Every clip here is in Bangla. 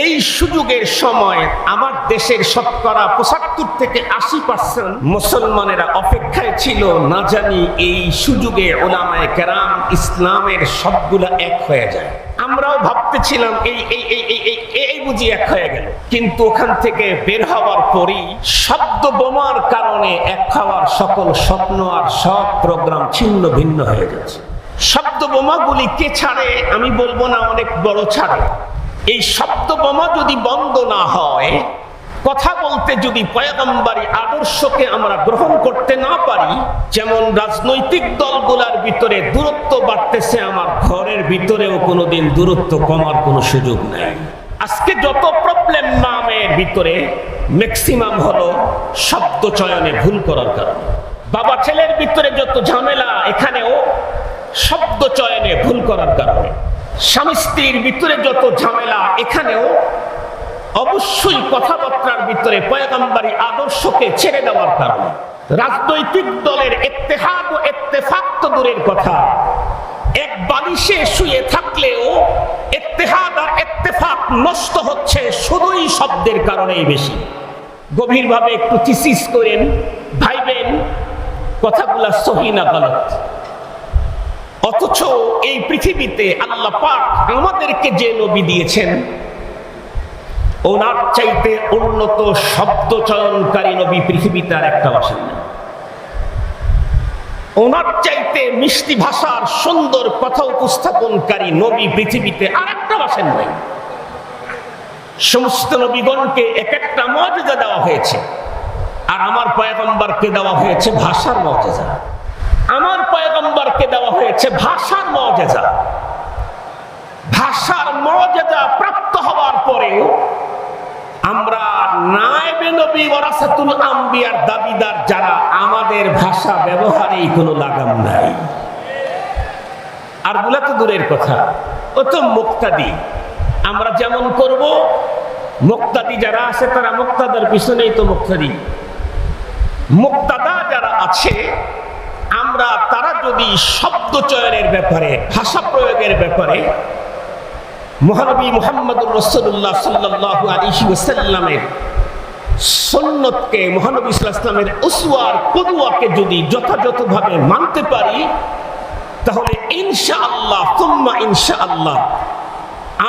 এই সুযোগের সময় আমার দেশের শতকরা পঁচাত্তর থেকে আশি পার্সেন্ট মুসলমানেরা অপেক্ষায় ছিল, না জানি এই সুযোগে ওলামায় কেরাম ইসলামের সবগুলা এক হয়ে যায়। আমরাও ভাবতেছিলাম এই এই এই এই এই এই বুঝি এক হয়ে গেল। কিন্তু ওখান থেকে বের হওয়ার পরই শব্দ বোমার কারণে এক হওয়ার সকল স্বপ্ন আর সব প্রোগ্রাম ছিন্ন ভিন্ন হয়ে গেছে। শব্দ বোমাগুলি কে ছাড়ে আমি বলব না, অনেক বড় ছাড়ে। এই শব্দ বোমা যদি বন্ধ না হয়, কথা বলতে যদি পয়গম্বারি আদর্শকে আমরা গ্রহণ করতে না পারি, যেমন রাজনৈতিক দলগুলার ভিতরে দূরত্ব বাড়তেছে, আমার ঘরের ভিতরেও কোনোদিন দূরত্ব কমার কোনো সুযোগ নেই। আজকে যত প্রবলেম নামের ভিতরে ম্যাক্সিমাম হলো শব্দ চয়নে ভুল করার কারণে। বাবা ছেলের ভিতরে যত ঝামেলা, এখানেও শব্দ চয়নে ভুল করার কারণে। স্বামী স্ত্রীর ভিতরে যত ঝামেলা, এখানেও অবশ্যই কথাবার্তার ভিতরে পয়গম্বারি আদর্শকে ছেড়ে দেওয়ার কারণে। রাজনৈতিক দলের এত্তেহাদ ও এত্তেফাক তো দূরের কথা। এক বালিশে শুয়ে থাকলেও এত্তেহাদ আর এত্তেফাক নষ্ট হচ্ছে শুধুই শব্দের কারণেই বেশি। গভীরভাবে একটু থিসিস করেন, ভাইবেন, কথাগুলা সহি না গলত। অথচ এই পৃথিবীতে আল্লাহ পাক আমাদেরকে যে নবী দিয়েছেন, ওনার চাইতে উন্নত শব্দ চয়নকারী নবী পৃথিবীতে আর একটা আসেন না ওনার চাইতে মিষ্টি ভাষার সুন্দর কথা উপস্থাপনকারী নবী পৃথিবীতে আর একটা আসেন নাই। সমস্ত নবীগণকে এক একটা মর্যাদা দেওয়া হয়েছে। আর আমার পয়গম্বরকে দেওয়া হয়েছে ভাষার মর্যাদা। আমার পয়গম্বরকে দেওয়া হয়েছে ভাষার মর্যাদা। ভাষার মর্যাদা প্রাপ্ত হওয়ার পরেও আমরা নায়েবে নবী আম্বিয়ার দাবিদার যারা, আমাদের ভাষা লাগাম নাই। আর দূরের কথা, ও তো মুক্তাদি। আমরা যেমন করব, মুক্তাদি যারা আছে তারা মুক্তাদার পিছনেই তো মুক্তাদি। মুক্তাদা যারা আছে আমরা, তারা যদি শব্দ চয়নের ব্যাপারে, ভাষা প্রয়োগের ব্যাপারে মহানবী মোহাম্মদুর রসুল্লাহ সাল্লাহ আলিহি ওসাল্লামের সন্ন্যতকে মহানবী ইসলামের যদি যথাযথভাবে মানতে পারি, তাহলে ইনশা আল্লাহ তুম্মা ইনশা আল্লাহ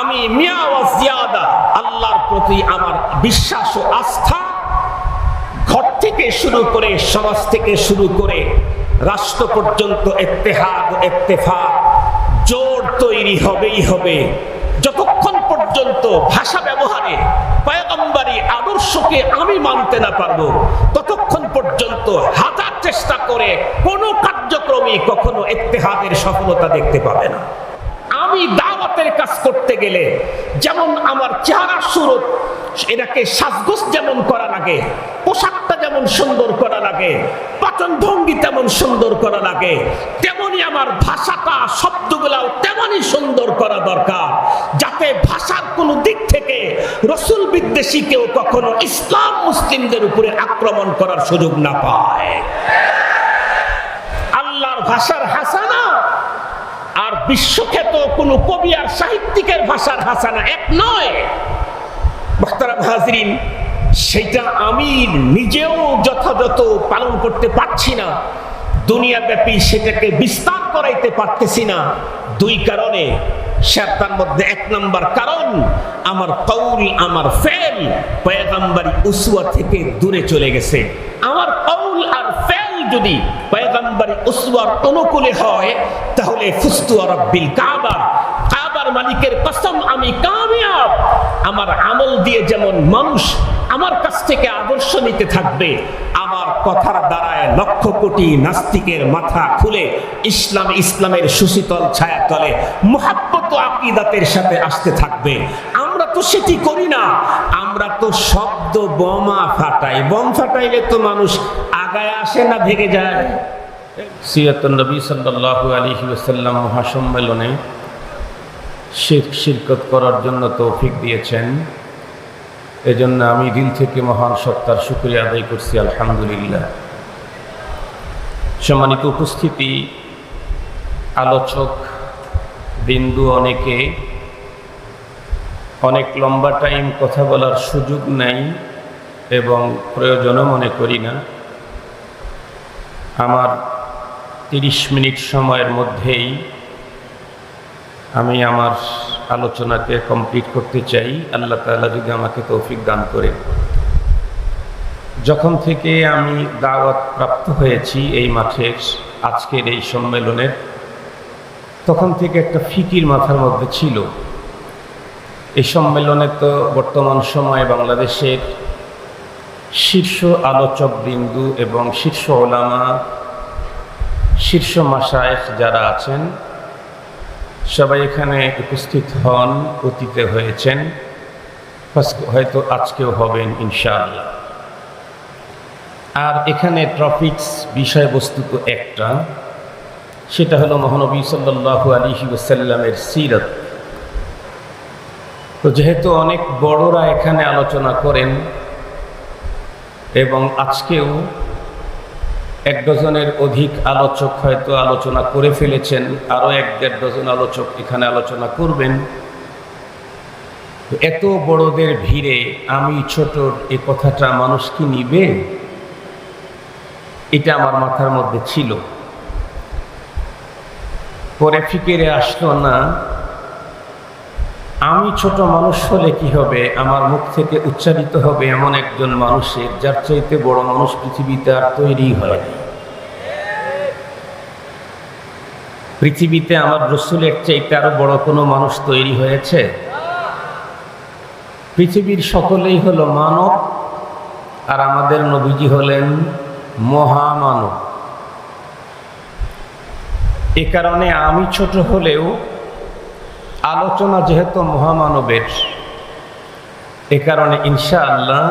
আমি মিয়া ওয়াজিয়াদা আল্লাহর প্রতি আমার বিশ্বাস ও আস্থা, ঘর থেকে শুরু করে, সমাজ থেকে শুরু করে রাষ্ট্র পর্যন্ত এত্তেহাদ এত্তেফাক জোর তৈরি হবেই হবে। যতক্ষণ পর্যন্ত ভাষা ব্যবহারে পয়গম্বারি আদর্শকে আমি মানতে না পারব, ততক্ষণ পর্যন্ত হাজার চেষ্টা করে কোনো কার্যক্রমে কখনো এত্তেহাদের সফলতা দেখতে পাবে না। আমি দাওয়াতের কাজ করতে গেলে যেমন আমার চেহারা সুরত, এটাকে সাজগোজ যেমন করা লাগে পোশাকটা যেমন সুন্দর করা লাগে, পাচন ভঙ্গি তেমন সুন্দর করা লাগে, তেমনি আমার ভাষাটা, শব্দগুলাও তেমনই সুন্দর করা দরকার, যাতে ভাষার কোনো দিক থেকে রসুল বিদ্বেষী কেউ কখনো ইসলাম মুসলিমদের উপরে আক্রমণ করার সুযোগ না পায়। আল্লাহর ভাষার হাসানা, আর বিশ্বখ্যাত কোন কবি আর সাহিত্যিকের ভাষার হাসানা এক নয়। হাজরিন সেটা আমি নিজেও যথাযথ পালন করতে পারছি না। দুনিয়া ব্যাপী সেটাকে বিস্তার করাইতে পারতেছি না। দুই কারণে। তার মধ্যে এক নম্বর কারণ, আমার কৌল, আমার ফেল থেকে দূরে চলে গেছে। আমার কৌল আর ফেল যদি অনুকূলে হয়, তাহলে কাবার মালিকের আমি কামিয়াব। আমার আমল দিয়ে যেমন মানুষ আমার কাছ থেকে আদর্শ নিতে থাকবে, আমার কথার দ্বারায় লক্ষ কোটি নাস্তিকের মাথা খুলে ইসলাম ইসলামের সুশীতল ছায়া তলে মোহাব্বত আকিদাতের সাথে আসতে থাকবে। আমরা তো সেটি করি না। আমরা তো শব্দ বোমা ফাটাই। বম ফাটাইলে তো মানুষ আগায় আসে না, ভেঙে যায়। সিয়াতুন নবী সাল্লাল্লাহু আলাইহি ওয়াসাল্লাম মহাসম্মেলনে শির, শিরকত করার জন্য তৌফিক দিয়েছেন। এজন্য আমি দিল থেকে মহান সত্তার শুক্রিয়া আদায় করছি, আলহামদুলিল্লাহ। সম্মানিত উপস্থিতি, আলোচক বিন্দু অনেকে, অনেক লম্বা টাইম কথা বলার সুযোগ নেই এবং প্রয়োজনও মনে করি না। আমার তিরিশ মিনিট সময়ের মধ্যেই আমি আমার আলোচনাকে কমপ্লিট করতে চাই। আল্লাহ তাআলা যদি আমাকে তৌফিক দান করে। যখন থেকে আমি দাওয়াত প্রাপ্ত হয়েছি এই মাঠের আজকের এই সম্মেলনের, তখন থেকে একটা ফিকির মাথার মধ্যে ছিল। এই সম্মেলনে তো বর্তমান সময়ে বাংলাদেশের শীর্ষ আলোচক বিন্দু এবং শীর্ষ ওলামা, শীর্ষ মাসায়েখ যারা আছেন সবাই এখানে উপস্থিত হন, অতীতে হয়েছেন হয়তো আজকেও হবেন, ইনশাআল্লাহ। আর এখানে টপিক্স, বিষয়বস্তু তো একটা, সেটা হলো মহানবী সাল্লাল্লাহু আলাইহি ওয়াসাল্লামের সিরত। তো যেহেতু অনেক বড়রা এখানে আলোচনা করেন, এবং আজকেও এক ডজনের অধিক আলোচক হয়তো আলোচনা করে ফেলেছেন আরও এক দেড় ডজন আলোচক এখানে আলোচনা করবেন। এত বড়দের ভিড়ে আমি ছোট, এ কথাটা মানুষ কি নিবে? এটা আমার মাথার মধ্যে ছিল। পরে ফিকেরে আসলো না আমি ছোট মানুষ হলে কি হবে? আমার মুখ থেকে উচ্চারিত হবে এমন একজন মানুষের, যার চাইতে বড় মানুষ পৃথিবীতে আর তৈরি হয়নি পৃথিবীতে আমার রসুলের চাইতে আরও বড় কোনো মানুষ তৈরি হয়েছে? পৃথিবীর সকলেই হলো মানব, আর আমাদের নবীজি হলেন মহামানব। এ কারণে আমি ছোট হলেও আলোচনা যেহেতু মহামানবের, এ কারণে ইনশাআল্লাহ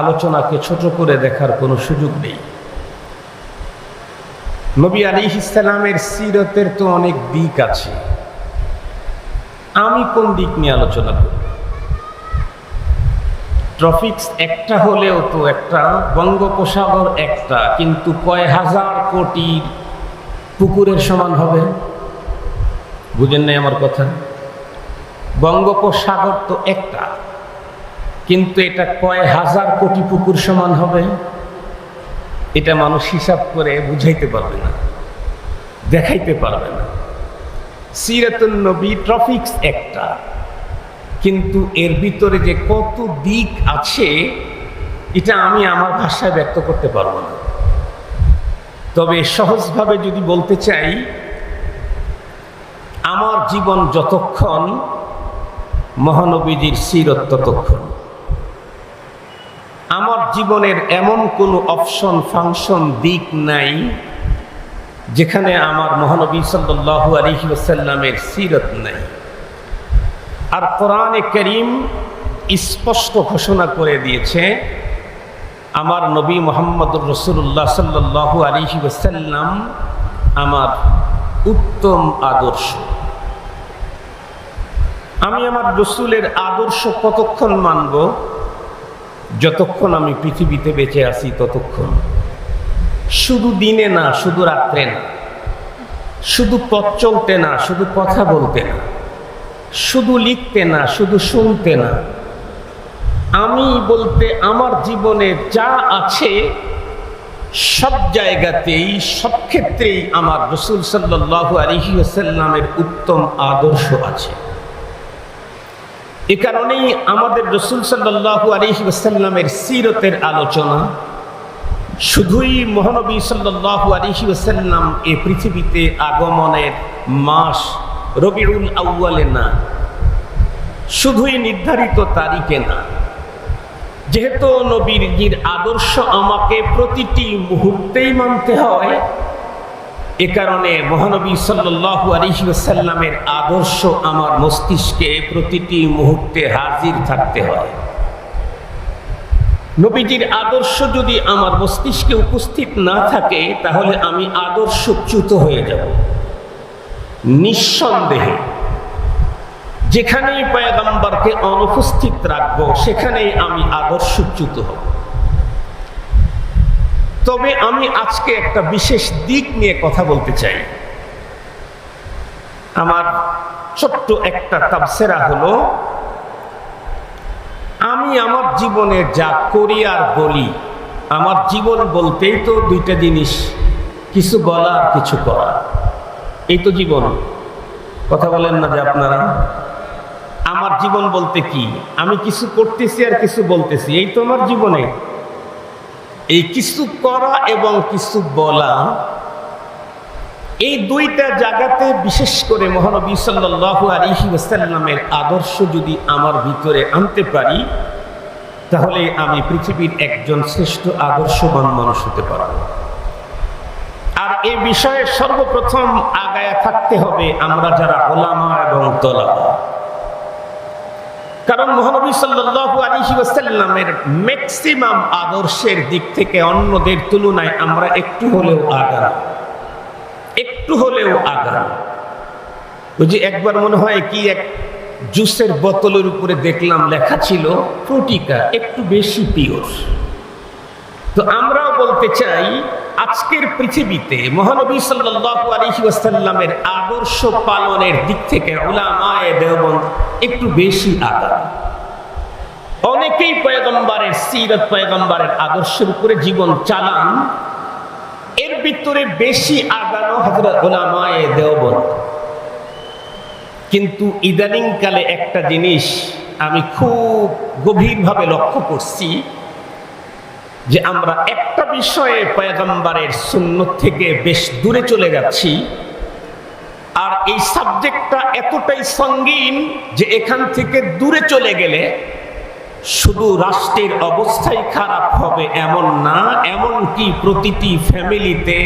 আলোচনাকে ছোট করে দেখার কোনো সুযোগ নেই। নবী আলী ইসলামের সিরতের তো অনেক দিক আছে। আমি কোন দিক নিয়ে আলোচনা করব? ট্রফিক্স একটা হলেও তো একটা, বঙ্গোপসাগর একটা, কিন্তু কয় হাজার কোটি পুকুরের সমান হবে? বুঝেন নাই আমার কথা? বঙ্গোপসাগর তো একটা, কিন্তু এটা কয় হাজার কোটি পুকুর সমান হবে? এটা মানুষ হিসাব করে বুঝাইতে পারবে না, দেখাইতে পারবে না। সিরাতুল নবী ট্রফিক্স একটা, কিন্তু এর ভিতরে যে কত দিক আছে, এটা আমি আমার ভাষায় ব্যক্ত করতে পারব না। তবে সহজভাবে যদি বলতে চাই আমার জীবন যতক্ষণ মহানবীজির সিরত ততক্ষণ। আমার জীবনের এমন কোনো অপশন, ফাংশন, দিক নাই যেখানে আমার মহানবী সাল্লু আলহি ওসাল্লামের সিরত নাই। আর কোরআনে করিম স্পষ্ট ঘোষণা করে দিয়েছে, আমার নবী মোহাম্মদুর রসুল্লাহ সাল্লু আলহি ওসাল্লাম আমার উত্তম আদর্শ। আমি আমার রসুলের আদর্শ কতক্ষণ মানব? যতক্ষণ আমি পৃথিবীতে বেঁচে আছি ততক্ষণ। শুধু দিনে না, শুধু রাত্রে না। শুধু পথ চলতে না, শুধু কথা বলতে না। শুধু লিখতে না, শুধু শুনতে না। আমি বলতে আমার জীবনে যা আছে সব জায়গাতেই, সব ক্ষেত্রেই আমার রসুল সাল্লাহ আলহি আসাল্লামের উত্তম আদর্শ আছে। এ কারণেই আমাদের রসুল সাল্লাহ আলহি আসাল্লামের সিরতের আলোচনা, শুধুই মহানবী সাল্লাহ আলহি আসাল্লাম এ পৃথিবীতে আগমনের মাস রবিউল আউ্য়ালে না, শুধুই নির্ধারিত তারিখে না। যেহেতু নবীর আদর্শ আমাকে প্রতিটি মুহূর্তেই মানতে হয়, এ কারণে মহানবী সাল্লু আদর্শ আমার মস্তিষ্কে প্রতিটি মুহূর্তে হাজির থাকতে হয়। নবীজির আদর্শ যদি আমার মস্তিষ্কে উপস্থিত না থাকে, তাহলে আমি আদর্শচ্যুত হয়ে যাব। নিঃসন্দেহে। যেখানেই পয়গাম্বারকে অনুপস্থিত রাখব, সেখানেই আমি আদর্শচ্যুত হব। তবে আমি আজকে একটা বিশেষ দিক নিয়ে কথা বলতে চাই। আমার ছোট্ট একটা তাবসেরা হলো, আমি আমার জীবনে যা করি আর বলি, আমার জীবন বলতেই তো দুইটা জিনিস, কিছু বলা আর কিছু করা এই তো জীবন। কথা বলেন না যে আপনারা। আমার জীবন বলতে কি? আমি কিছু করতেছি আর কিছু বলতেছি। এই তো আমার জীবনে। এই কিছু করা এবং কিছু বলা, এই দুইটা জায়গাতে বিশেষ করে মহানবী সাল্লাহ আলিহি ওসাল্লামের আদর্শ যদি আমার ভিতরে আনতে পারি, তাহলে আমি পৃথিবীর একজন শ্রেষ্ঠ আদর্শবান মানুষ হতে পারব। আর এই বিষয়ে সর্বপ্রথম আগায়া থাকতে হবে আমরা যারা ওলামা এবং তলামা কারণ মহানবী সাল্লাহ আলিহি ওসাল্লামের ম্যাক্সিমাম আদর্শের দিক থেকে অন্যদের তুলনায় আমরা একটু হলেও আগাম। একটু হলেও ওই যে একবার মনে হয় কি, এক জুসের বোতলের উপরে দেখলাম লেখা ছিল, ফ্রুটিকা, একটু বেশি পিওর। তো আমরাও বলতে চাই আজকের পৃথিবীতে মহানবী সাল্লাল্লাহু আলাইহি ওয়াসাল্লামের আদর্শ পালনের দিক থেকে উলামায়ে দেওবন্দ একটু বেশি আগাম অনেকেই পয়গম্বরের সিরত, পয়গম্বরের আদর্শের উপরে জীবন চালান। এর ভিতরে বেশি আগানো হজরত ওলামায়ে দেওবন্দ। কিন্তু ইদানিং কালে একটা জিনিস আমি খুব গভীরভাবে লক্ষ্য করছি যে আমরা একটা বিষয়ে পয়গম্বরের সুন্নত থেকে বেশ দূরে চলে যাচ্ছি, আর এই সাবজেক্টটা এতটাই সঙ্গীন যে এখান থেকে দূরে চলে গেলে শুধু রাষ্ট্রের অবস্থাই খারাপ হবে এমন না এমন কি প্রতিটি ফ্যামিলিতে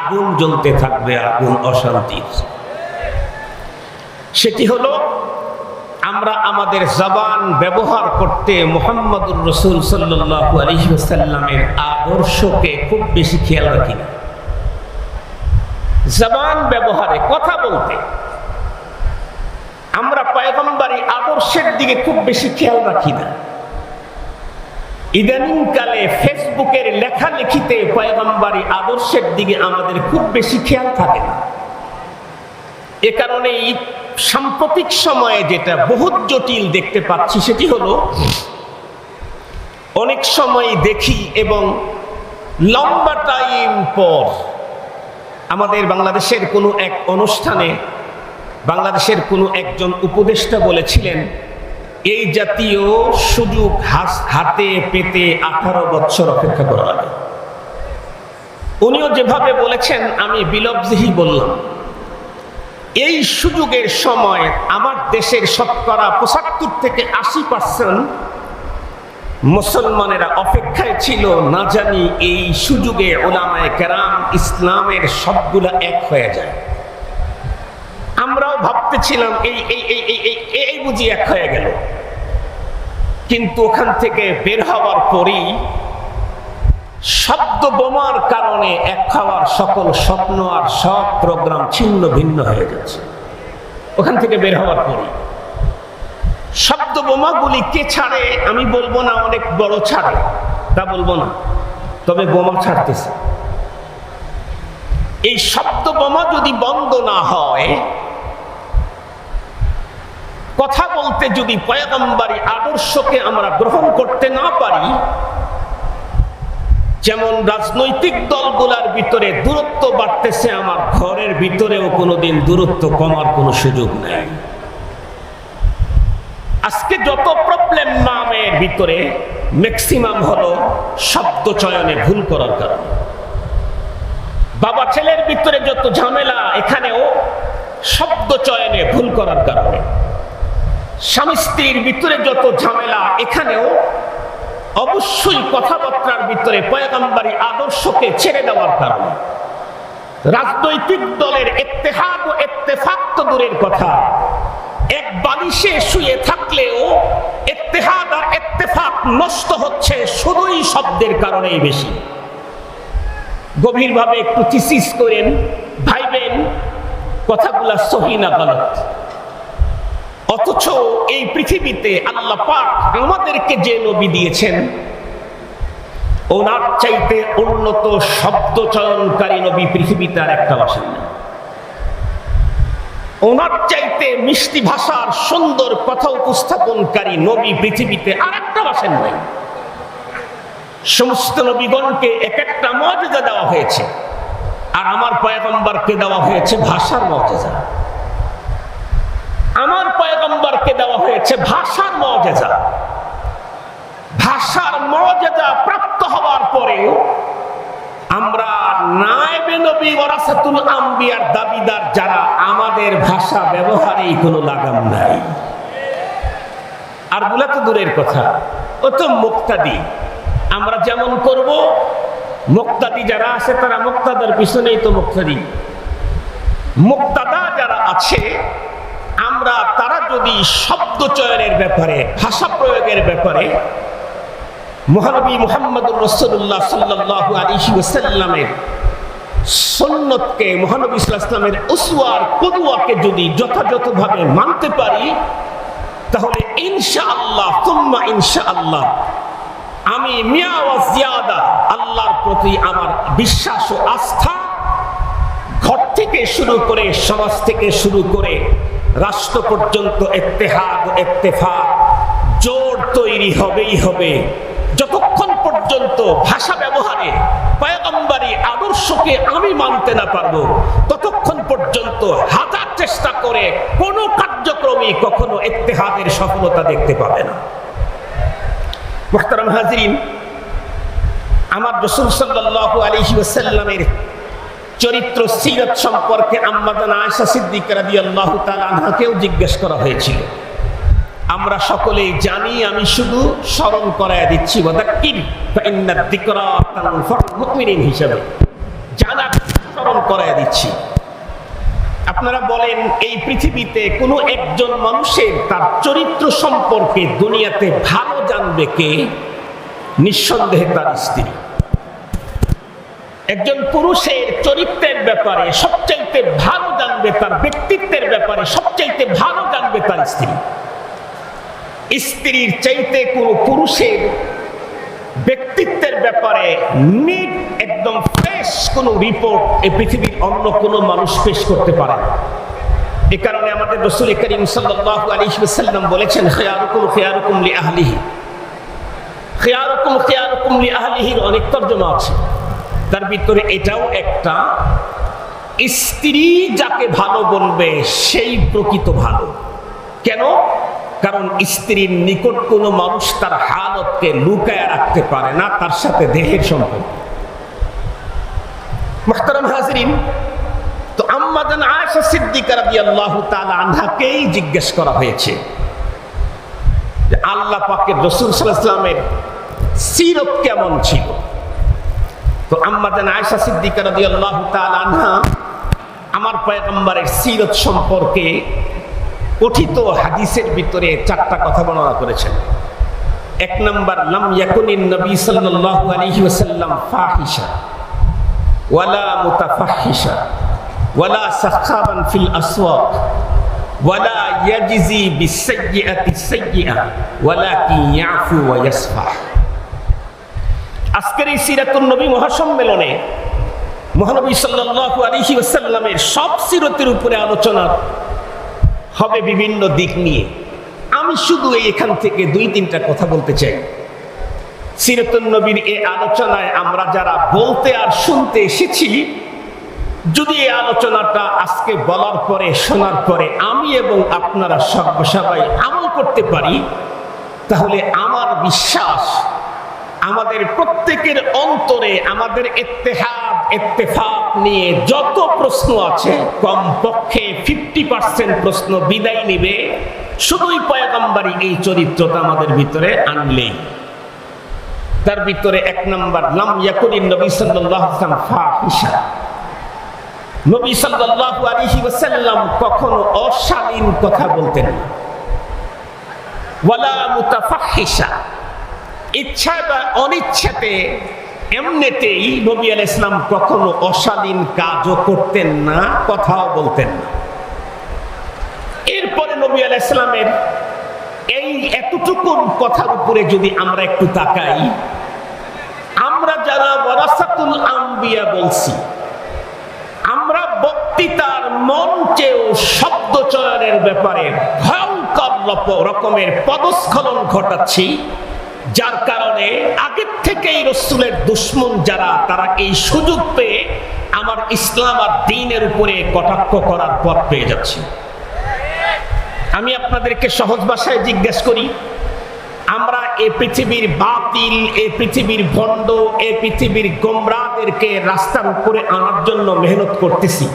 আগুন জ্বলতে থাকবে, আগুন অশান্তির। সেটি হলো আমরা আমাদের জবান ব্যবহার করতে মোহাম্মদুর রসুল সাল্লাহ আলহিসাল্লামের আদর্শকে খুব বেশি খেয়াল রাখি না। জবান ব্যবহারে কথা বলতে আমরা পয়গম্বারি আদর্শের দিকে খুব বেশি খেয়াল রাখি না। ইদানিং কালে ফেসবুকের লেখালেখিতে পয়গম্বারি আদর্শের দিকে আমাদের খুব বেশি খেয়াল থাকে না। এ কারণে সাম্প্রতিক সময়ে যেটা বহুত জটিল দেখতে পাচ্ছি সেটি হলো, অনেক সময় দেখি এবং লম্বা টাইম পর আমাদের বাংলাদেশের কোনো এক অনুষ্ঠানে বাংলাদেশের কোনো একজন উপদেষ্টা বলেছিলেন, এই জাতীয় সুযোগ হাতে পেতে আঠারো বছর অপেক্ষা করা লাগে। উনিও যেভাবে বলেছেন, আমি বিলব্জিহি বললাম। এই সুযোগের সময় আমার দেশের শতকরা পঁচাত্তর থেকে আশি পার্সেন্ট মুসলমানেরা অপেক্ষায় ছিল, না জানি এই সুযোগে ওলামায় কেরাম ইসলামের সবগুলা এক হয়ে যায়। আমরাও ভাবতেছিলাম এই এই এই এই এই এই বুঝি এক হয়ে গেল। কিন্তু ওখান থেকে বের হওয়ার পরেই শব্দ বোমার কারণে এক খাওয়ার সকল স্বপ্ন আর সব প্রোগ্রাম ছিন্ন ভিন্ন হয়ে গেছে ওখান থেকে বের হওয়ার পরে শব্দ বোমাগুলি কে ছাড়ে আমি বলব না, অনেক বড় ছাড়ে, তা বলব না, তবে বোমা ছাড়তেছে। এই শব্দ বোমা যদি বন্ধ না হয়, কথা বলতে যদি পয়গম্বারি আদর্শকে আমরা গ্রহণ করতে না পারি যেমন রাজনৈতিক দলগুলার ভিতরে দূরত্ব বাড়তেছে, আমার ঘরের ভিতরেও কোনোদিন দূরত্ব কমার কোনো সুযোগ নেই। আজকে যত প্রবলেম নামের ভিতরে ম্যাক্সিমাম হলো শব্দ চয়নে ভুল করার কারণে। বাবা ছেলের ভিতরে যত ঝামেলা, এখানেও শব্দ চয়নে ভুল করার কারণে। স্বামী স্ত্রীর ভিতরে যত ঝামেলা, এখানেও অবশ্যই কথাবার্তার ভিতরে পয়গম্বারি আদর্শকে ছেড়ে দেওয়ার কারণে। রাজনৈতিক দলের এত্তেহাদ ও এত্তেফাক তো দূরের কথা। এক বালিশে শুয়ে থাকলেও এত্তেহাদ আর এত্তেফাক নষ্ট হচ্ছে শুধুই শব্দের কারণেই বেশি। গভীরভাবে একটু থিসিস করেন, ভাইবেন, কথাগুলা সহি না গলত। অথচ এই পৃথিবীতে আল্লাহ পাক আমাদেরকে যে নবী দিয়েছেন, ওনার চাইতে উন্নত শব্দ চয়নকারী নবী পৃথিবীতে আর একটা বাসেন না। ওনার চাইতে মিষ্টি ভাষার সুন্দর কথা উপস্থাপনকারী নবী পৃথিবীতে আর একটা বাসেন নাই। সমস্ত নবীগণকে এক একটা মর্যাদা দেওয়া হয়েছে। আর আমার পয়গম্বরকে দেওয়া হয়েছে ভাষার মর্যাদা। আমার পয়গম্বরকে দেওয়া হয়েছে ভাষার মর্যাদা। ভাষার মর্যাদা প্রাপ্ত হওয়ার পরেও আমরা নায়েবে দাবিদার যারা আমাদের ভাষা ব্যবহারেই কোনো লাগাম নাই। আরগুলা তো দূরের কথা, ও তো মুক্তাদি। আমরা যেমন করব, মুক্তাদি যারা আছে তারা মুক্তাদার পিছনেই তো মুক্তাদি। মুক্তাদা যারা আছে আমরা, তারা যদি শব্দ চয়নের ব্যাপারে, ভাষা প্রয়োগের ব্যাপারে মহানবী মোহাম্মদুর রসুল্লাহ সাল্লাহ আলিহি ওসাল্লামের সন্ন্যতকে মহানবী ইসলামের কদুয়াকে যদি যথাযথভাবে মানতে পারি, তাহলে ইনশা আল্লাহ তুম্মা ইনশা আল্লাহ আমি মিয়া আল্লাহর প্রতি আমার বিশ্বাস ও আস্থা থেকে শুরু করে, সমাজ থেকে শুরু করে, রাষ্ট্র পর্যন্ত এত্তেহাদ এত্তেফাক জোর তৈরি হবেই হবে। যতক্ষণ পর্যন্ত ভাষা ব্যবহারে পয়গম্বরী আদর্শকে আমি মানতে না পারব, ততক্ষণ পর্যন্ত হাজার চেষ্টা করে কোনো কার্যক্রমই কখনো এত্তেহাদের সফলতা দেখতে পাবে না। মোহতারাম হাজরিন, আমার রসুল সাল্লাহ আলহি ওসাল্লামের চরিত্র সিরত সম্পর্কে আম্মাদান আয়সা সিদ্দিক রাদি আল্লাহ তালাকেও জিজ্ঞেস করা হয়েছিল। আমরা সকলেই জানি, আমি শুধু স্মরণ করায় দিচ্ছি হিসাবে। জানা, স্মরণ করায় দিচ্ছি। আপনারা বলেন, এই পৃথিবীতে কোনো একজন মানুষের তার চরিত্র সম্পর্কে দুনিয়াতে ভালো জানবে কে? নিঃসন্দেহে তার স্ত্রী। একজন পুরুষের চরিত্রের ব্যাপারে সবচাইতে ভালো জানবে তার ব্যক্তিত্বের ব্যাপারে, সবচাইতে ভালো জানবে তার স্ত্রী। স্ত্রীর চাইতে কোনো পুরুষের ব্যক্তিত্বের ব্যাপারে নিট একদম ফ্রেশ কোনো রিপোর্ট এই পৃথিবীর অন্য কোনো মানুষ পেশ করতে পারে এ কারণে আমাদের রসুল করিম সাল্লাল্লাহু আলাইহি বলেছেন, খেয়ারুকুম খেয়ারুকুম লি আহলিহি। খেয়ারুকুম খেয়ারুকুম লি আহলিহির অনেক তর্জমা আছে। তার ভিতরে এটাও একটা, স্ত্রী যাকে ভালো বলবে, সেই প্রকৃত ভালো। কেন? কারণ স্ত্রীর নিকট কোনো মানুষ তার হালতকে লুকায় রাখতে পারে না, তার সাথে দেহের সম্পর্ক। মাহতারাম হাজরিন, তো আম্মাদান আয়েশা সিদ্দিকা তাআলা আনহাকেই জিজ্ঞেস করা হয়েছে আল্লাহ পাকের রাসূল সাল্লাল্লাহু আলাইহি ওয়াসাল্লামের সিরত কেমন ছিল? তো আম্মাদান আয়েশা সিদ্দিকা রাদিয়াল্লাহু তাআলা আমার পয়গম্বরের সিরত সম্পর্কে কথিত হাদিসের ভিতরে চারটা কথা বর্ণনা করেছেন। এক নম্বর, লাম ইয়াকুনিন নবী সাল্লাল্লাহু আলাইহি ওয়াসাল্লাম ফাহিশা, ওয়ালা মুতাফাহিশা, ওয়ালা সাখাবান ফিল আসওয়াক, ওয়ালা ইয়াজজি বিসাইয়্যাতি সাইয়্যা ওয়ালাকিন ইয়াফু ওয়া ইয়াসফাহ। আজকের এই সিরাতুন নবী মহাসম্মেলনে মহানবী সাল্লাল্লাহু আলাইহি ওয়াসাল্লামের সব সিরতের উপরে আলোচনা হবে বিভিন্ন দিক নিয়ে। আমি শুধু এখান থেকে দুই তিনটা কথা বলতে চাই। সিরতুন নবীর এই আলোচনায় আমরা যারা বলতে আর শুনতে এসেছি, যদি এই আলোচনাটা আজকে বলার পরে, শোনার পরে আমি এবং আপনারা সব সবাই আমল করতে পারি, তাহলে আমার বিশ্বাস আমাদের প্রত্যেকের অন্তরে আমাদের ইত্তেহাদ, ইত্তেফাক নিয়ে যত প্রশ্ন আছে, কমপক্ষে ফিফটি পার্সেন্ট প্রশ্ন বিদায় নিবে। শুধুই পয়গম্বারই এই চরিত্রটা আমাদের ভিতরে আনলেই। তার ভিতরে এক নম্বর, লাম ইয়াকুরিন নবী সাল্লাল্লাহু আলাইহি ওয়াসাল্লাম নবী সাল্লাল্লাহু আলাইহি ওয়াসাল্লাম কখনো অশালীন কথা বলতেন না। ওয়ালা মুতাফাহিশা। ইচ্ছা বা অনিচ্ছাতে এমনিতেই নবী আল ইসলাম কখনো অশালীন কাজও করতেন না, কথাও বলতেন না। এরপরে নবী আল ইসলামের এই এতটুকু কথার উপরে যদি আমরা একটু তাকাই, আমরা যারা ওয়ারাসাতুল আম্বিয়া বলছি, আমরা বক্তা বক্তৃতার মঞ্চেও শব্দ চয়নের ব্যাপারে ভয়ঙ্কর রকমের পদস্খলন ঘটাচ্ছি। যার কারণে আগের থেকেই রসুলের দুশ্মন যারা, তারা এই সুযোগ পেয়ে আমার ইসলাম আর দিনের উপরে কটাক্ষ করার পথ পেয়ে যাচ্ছে। আমি আপনাদেরকে সহজ ভাষায় জিজ্ঞেস করি, আমরা এ পৃথিবীর বাতিল, এ পৃথিবীর ভণ্ড, এ পৃথিবীর গোমরাদেরকে রাস্তার উপরে আনার জন্য মেহনত করতেছি।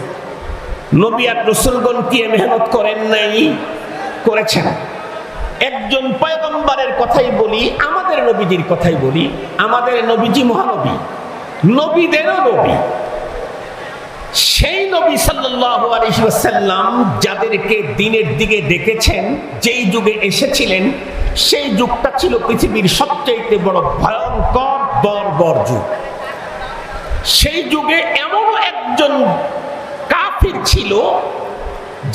নবী আর রসুলগণ কি মেহনত করেন নাই? করেছেন। একজন পয়গম্বরের কথাই বলি, আমাদের নবীজির কথাই বলি, আমাদের নবীজি মহানবী, নবীদেরও নবী। সেই নবী আলাইহি যাদেরকে দিনের দিকে ডেকেছেন যেই যুগে এসেছিলেন, সেই যুগটা ছিল পৃথিবীর সবচেয়ে বড় ভয়ঙ্কর, বর্বর যুগ। সেই যুগে এমন একজন কাফির ছিল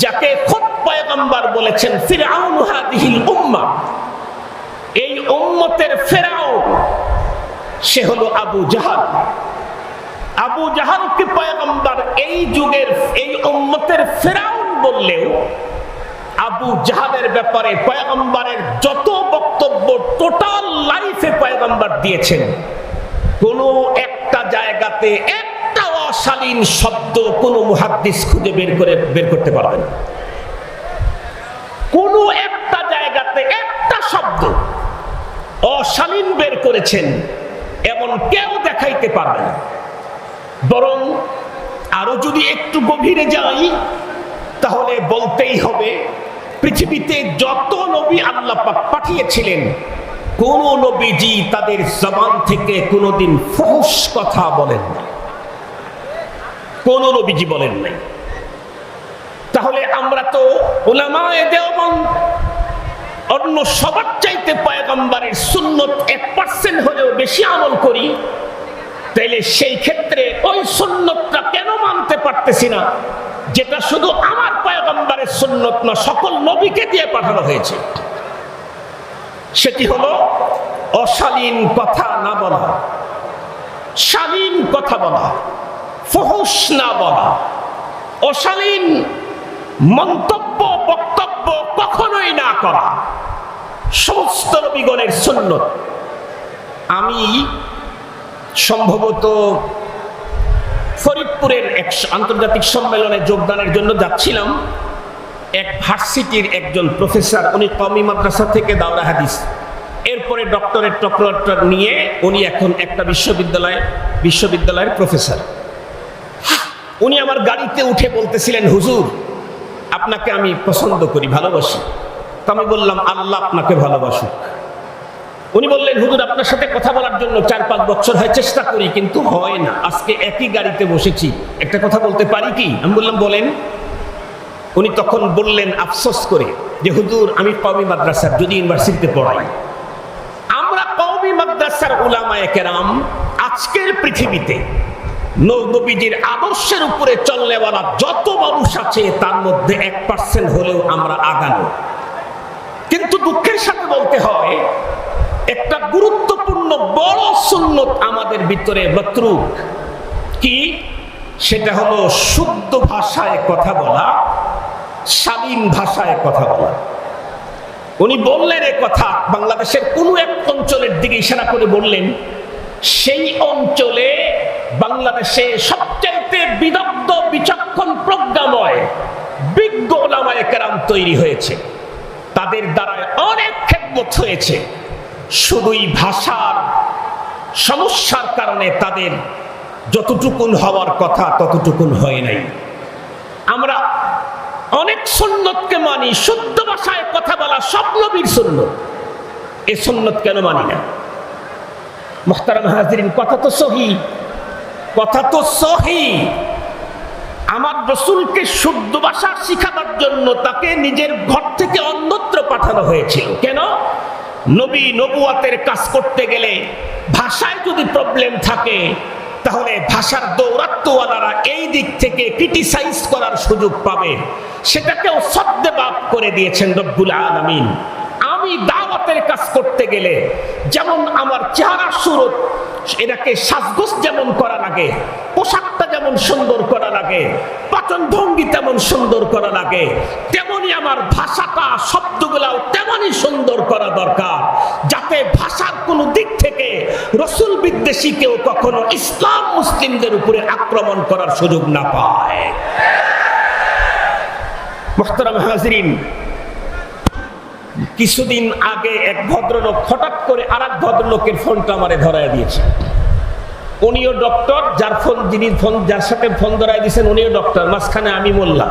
যাকে খোদ পয়গম্বর বলেছেন, ফিরআউন হাদিহিল উম্মাহ এই উম্মতের ফেরাউন সে হলো আবু জাহাল। আবু জাহালকে পয়গম্বর এই যুগের, এই উম্মতের ফেরাউন বললেও, আবু জাহালের ব্যাপারে পয়গম্বরের যত বক্তব্য টোটাল লাইফে পয়গম্বর দিয়েছেন। কোন একটা জায়গাতে একটা অশালীন শব্দ কোন মুহাদ্দিস খুঁজে বের করে বের করতে পারবে না। কোন একটা জায়গাতে একটা শব্দ অশালীন বের করেছেন, এমন কেউ দেখাইতে পারবে না। বরং আরও যদি একটু গভীরে যাই, তাহলে বলতেই হবে, পৃথিবীতে যত নবী আল্লাহ পাঠিয়েছিলেন, কোন নবীজি তাদের জবান থেকে কোনোদিন ফহুস কথা বলেন না। কোন নবীজি বলেন নাই। তাহলে আমরা তো ওলামায়ে অন্য সবার চাইতে পয়গম্বরের সুন্নত এক পার্সেন্ট হলেও বেশি আমল করি, তাইলে সেই ক্ষেত্রে ওই সুন্নতটা কেন মানতে পারতেছি না? যেটা শুধু আমার পয়গম্বরের সুন্নত না, সকল নবীকে দিয়ে পাঠানো হয়েছে। সেটি হলো অশালীন কথা না বলা, শালীন কথা বলা। ফহুস না বলা অশালীন মন্তব্য, বক্তব্য কখনোই না করা। সমস্ত নবীগণের সুন্নত। আমি সম্ভবত ফরিদপুরের এক আন্তর্জাতিক সম্মেলনে যোগদানের জন্য যাচ্ছিলাম। এক ভার্সিটির একজন প্রফেসর, উনি কমি মাদ্রাসা থেকে দাওরা হাদিস। এরপরে ডক্টরেট ডক্টরেট নিয়ে উনি এখন একটা বিশ্ববিদ্যালয়, বিশ্ববিদ্যালয়ের প্রফেসর। উনি আমার গাড়িতে উঠে বলতেছিলেন, হুজুর, আপনাকে আমি পছন্দ করি, ভালোবাসি। তো আমি বললাম, আল্লাহ আপনাকে ভালোবাসুক। উনি বললেন, হুজুর, আপনার সাথে কথা বলার জন্য চার পাঁচ বছর হয়, চেষ্টা করি, কিন্তু হয় না। আজকে একই গাড়িতে বসেছি। একটা কথা বলতে পারি কি? আমি বললাম, বলেন। উনি তখন বললেন আফসোস করে যে, হুজুর, আমি কমি মাদ্রাসার, যদি ইউনিভার্সিটিতে পড়াই। আমরা কওমি মাদ্রাসার উলামায়ে কেরাম আজকের পৃথিবীতে নবীজির আদর্শের উপরে চলনেওয়ালা যত মানুষ আছে, তার মধ্যে এক পার্সেন্ট হলেও আমরা আগানো কিন্তু দুঃখের সাথে বলতে হয়, একটা গুরুত্বপূর্ণ বড় সুন্নত আমাদের ভিতরে মতরুক কি? সেটা হলো শুদ্ধ ভাষায় কথা বলা, শালীন ভাষায় কথা বলা। উনি বললেন এ কথা, বাংলাদেশের কোনো এক অঞ্চলের দিকে ইশারা করে বললেন, সেই অঞ্চলে বাংলাদেশে সবচেয়ে বিদগ্ধ, বিচক্ষণ প্রজ্ঞাময়, বিজ্ঞ ওলামায়ে কেরাম তৈরি হয়েছে। তাদের দ্বারা অনেক খেদমত হয়েছে। শুধুই ভাষার সমস্যার কারণে তাদের যতটুকুন হওয়ার কথা ততটুকুন হয় নাই। আমরা অনেক সুন্নতকে মানি, শুদ্ধ ভাষায় কথা বলা সব নবীর সুন্নত। এ সুন্নত কেন মানি না? মোহতারাম হাজরিন, কথা তো সহি। কথা তো সহি। আমার রসুলকে শুদ্ধ ভাষা শিখাবার জন্য তাকে নিজের ঘর থেকে অন্যত্র পাঠানো হয়েছিল। কেন? নবী নবুয়াতের কাজ করতে গেলে ভাষায় যদি প্রবলেম থাকে, তাহলে ভাষার দৌরাত্মওয়ালারা এই দিক থেকে ক্রিটিসাইজ করার সুযোগ পাবে। সেটাকেও সদ্দেবাপ করে দিয়েছেন রব্বুল আলমিন। আমি দাওয়াতের কাজ করতে গেলে যেমন আমার চেহারা সুরত, এটাকে সাজগোজ যেমন করা লাগে, পোশাকটা যেমন সুন্দর করা লাগে পাক বাচন ভঙ্গি তেমন সুন্দর করা লাগে, তেমনি আমার ভাষাটা, শব্দগুলাও তেমনই সুন্দর করা দরকার, যাতে ভাষার কোনো দিক থেকে রসুল বিদ্বেষী কেউ কখনো ইসলাম মুসলিমদের উপরে আক্রমণ করার সুযোগ না পায়। মোহতারাম হাজরিন কিছুদিন আগে এক ভদ্রলোক হঠাৎ করে আর এক ভদ্রলোকের ফোনটা আমারে ধরায় দিয়েছে। উনিও ডক্টর, যার ফোন, যিনি ফোন, যার সাথে ফোন ধরাই দিয়েছেন, উনিও ডক্টর। মাঝখানে আমি বললাম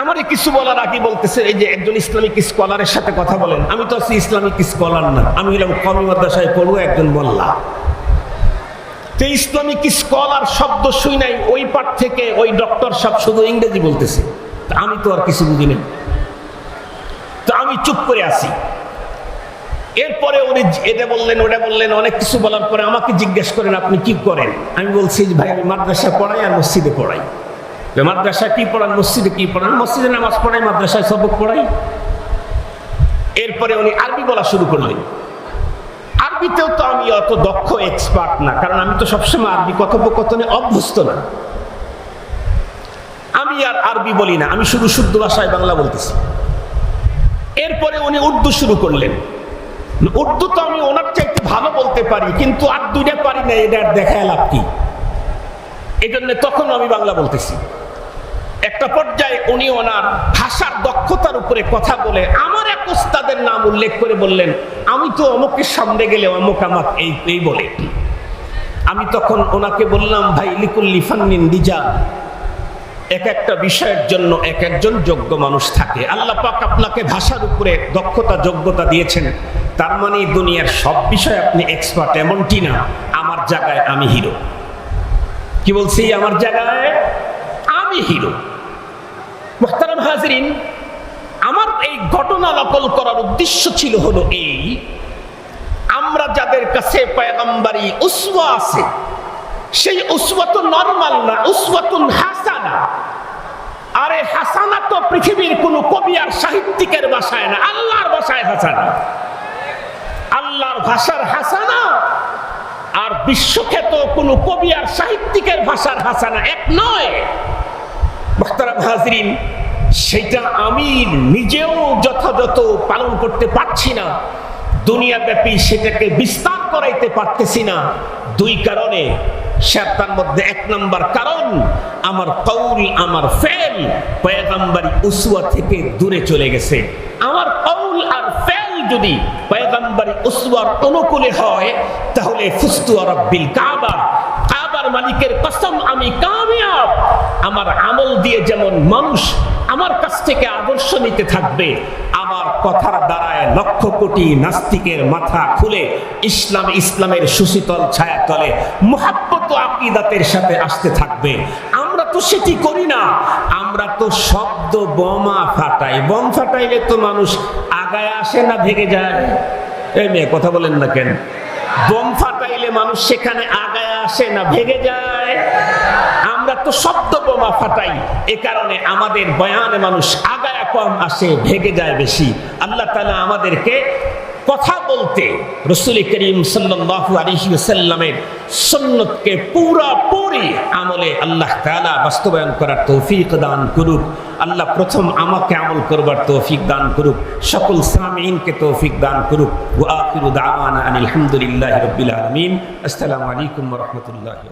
আমার কিছু বলার আগে বলতেছে, এই যে একজন ইসলামিক স্কলারের সাথে কথা বলেন। আমি তো আছি ইসলামিক স্কলার না। আমি হলাম কমি মাদ্রাসায় পড়ুয়া একজন বললা তো ইসলামিক স্কলার শব্দ শুই নাই, ওই পাঠ থেকে ওই ডক্টর সব শুধু ইংরেজি বলতেছে। আমি তো আর কিছু বুঝি না আমি চুপ করে আসি এরপরে উনি এটা বললেন, ওটা বললেন, অনেক কিছু বলার পরে আমাকে জিজ্ঞেস করেন, আপনি কি করেন? আমি বলছি, ভাই, আমি মাদ্রাসা পড়াই আর মসজিদে পড়াই। তো মাদ্রাসায় কি পড়ান? মসজিদে কি পড়ান? মসজিদে নামাজ পড়াই, মাদ্রাসায় সবক পড়াই। এরপরে উনি আরবি বলা শুরু করলেন। আরবিতেও তো আমি অত দক্ষ এক্সপার্ট না, কারণ আমি তো সবসময় আরবি কথোপকথনে অভ্যস্ত না। আমি আর আরবি বলি না, আমি শুধু শুদ্ধ ভাষায় বাংলা বলতেছি। এরপরে উনি উর্দু শুরু করলেন। উর্দু তো আমি ওনার চাইতে ভালো বলতে পারি, কিন্তু আর দুইটা পারি না, এটা দেখায় লাভ কি? এই জন্য তখন আমি বাংলা বলতেছি। একটা পর্যায়ে উনি ওনার ভাষার দক্ষতার উপরে কথা বলে আমার এক ওস্তাদের নাম উল্লেখ করে বললেন, আমি তো অমুকের সামনে গেলে অমুক আমাক এই এই বলে। আমি তখন ওনাকে বললাম, ভাই, লিকুল্লি ফান্নিন দিজা এক একটা বিষয়ের জন্য এক একজন যোগ্য মানুষ থাকে। আল্লাহ পাক আপনাকে ভাষার উপরে দক্ষতা, যোগ্যতা দিয়েছেন। তার মানে দুনিয়ার সব বিষয়ে আপনি এক্সপার্ট এমনটি না, আমার জায়গায় আমি হিরো কি বলছি? আমার জায়গায় আমি হিরো মোহতারাম হাজরিন, আমার এই ঘটনা নকল করার উদ্দেশ্য ছিল হলো এই, আমরা যাদের কাছে পয়গম্বরী উসওয়া আছে, সেই উসওয়া তো নরমাল না উসওয়াতুন হাসানা। আরে হাসানা তো পৃথিবীর কোন কবি আর সাহিত্যিকের ভাষায় না, আল্লাহর ভাষায় হাসানা। আল্লাহর ভাষার হাসানা আর বিশ্বখ্যাত কোন কবি আর সাহিত্যিকের ভাষার হাসানা এক নয়। হাজরিন, সেটা আমি নিজেও যথাযথ পালন করতে পারছি না। দুনিয়াব্যাপী সেটাকে বিস্তার করাইতে পারতেছি না। দুই কারণে। তার মধ্যে এক নম্বর কারণ, আমার কৌল, আমার ফেল পয়গাম্বারি উসুয়া থেকে দূরে চলে গেছে। আমার কৌল আর ফেল যদি পয়গাম্বারি উসুয়ার অনুকূলে হয়, তাহলে ফুস্তুয়া রব্বিল কাবা। কাবার মালিকের কসম, আমি কামিয়াব। আমার আমল দিয়ে যেমন মানুষ আমার কাছ থেকে আদর্শ নিতে থাকবে, আমার কথার দ্বারায় লক্ষ কোটি নাস্তিকের মাথা খুলে ইসলাম ইসলামের সুশীতল ছায়া তলে মোহাব্বত আকিদাতের সাথে আসতে থাকবে। আমরা তো সেটি করি না। আমরা তো শব্দ বোমা ফাটাই। বম ফাটাইলে তো মানুষ আগায় আসে না, ভেঙে যায়। এই মেয়ে, কথা বলেন না কেন? বোম ফাটাইলে মানুষ সেখানে আগায় আসে না, ভেঙে যায়। তো শব্দ বোমা ফাটাই। এ কারণে আমাদের বয়ানে মানুষ আগায় কম আসে ভেঙে যায় বেশি। আল্লাহ তালা আমাদেরকে কথা বলতে রসুল করিম সাল্লাল্লাহু আলাইহি ওয়াসাল্লামের সুন্নতকে পুরোপুরি আমলে আল্লাহ তাআলা বাস্তবায়ন করার তৌফিক দান করুক। আল্লাহ প্রথম আমাকে আমল করবার তৌফিক দান করুক। সকল সামিনকে তৌফিক দান করুক। ওয়া আখিরু দাওয়ানা আনিল হামদুলিল্লাহি রাব্বিল আসসালামু আলাইকুম রাহমাতুল্লাহি